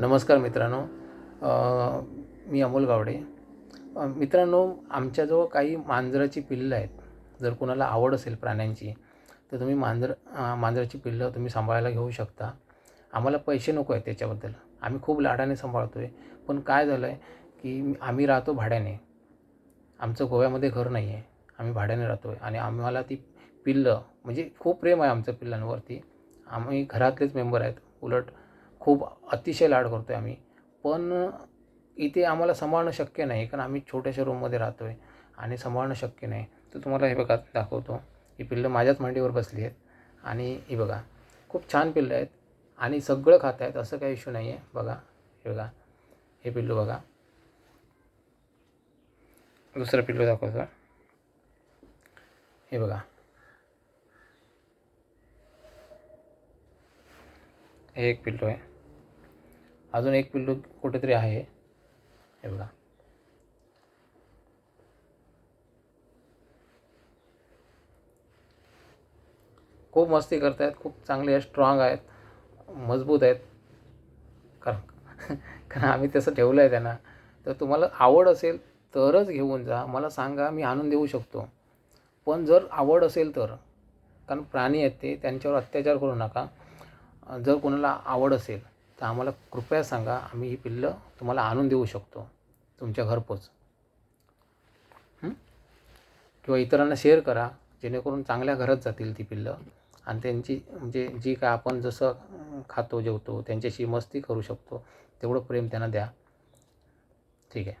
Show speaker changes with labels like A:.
A: नमस्कार मित्रांनो. मी अमोल गावडे. मित्रांनो आमच्याजवळ काही मांजराची पिल्लं आहेत. जर कोणाला आवड असेल प्राण्यांची तर तुम्ही मांजर मांजराची पिल्लं तुम्ही सांभाळायला घेऊ शकता. आम्हाला पैसे नको आहेत त्याच्याबद्दल. आम्ही खूप लाडाने सांभाळतो आहे पण काय झालं आहे की आम्ही राहतो भाड्याने. आमचं गोव्यामध्ये घर नाही आहे. आम्ही भाड्याने राहतो आहे आणि आम्हाला ती पिल्लं म्हणजे खूप प्रेम आहे आमचं पिल्लांवरती. आम्ही घरातलेच मेंबर आहेत. उलट खूप अतिशय लाड करतो आहे आम्ही. पण इथे आम्हाला सांभाळणं शक्य नाही कारण आम्ही छोट्याशा रूममध्ये राहतो आहे आणि सांभाळणं शक्य नाही. तर तुम्हाला हे बघा दाखवतो. ही पिल्लं माझ्याच मांडीवर बसली आहेत आणि ही बघा खूप छान पिल्लं आहेत आणि सगळं खात आहेत असं काही इश्यू नाही आहे बघा हे बघा हे पिल्लू बघा. दुसरं पिल्लू दाखवतो. हे बघा. हे एक पिल्लू आहे. अजून एक पिल्लू कुठेतरी आहे. हे बघा. खूप मस्ती करत आहेत खूप चांगले आहेत स्ट्रॉंग आहेत मजबूत आहेत. कारण कारण आम्ही तसं ठेवलं आहे त्यांना. तर तुम्हाला आवड असेल तरच घेऊन जा. मला सांगा मी आणून देऊ शकतो. पण जर आवड असेल तर कारण प्राणी आहेत ते त्यांच्यावर अत्याचार करू नका. जर कोणाला आवड असेल तर आम्हाला कृपया सांगा आम्ही ही पिल्लं तुम्हाला आणून देऊ शकतो तुमच्या घरपोच. किंवा इतरांना शेअर करा जेणेकरून चांगल्या घरात जातील ती पिल्लं. आणि त्यांची म्हणजे जी काय आपण जसं खातो जेवतो त्यांच्याशी मस्ती करू शकतो तेवढं प्रेम त्यांना द्या. ठीक आहे.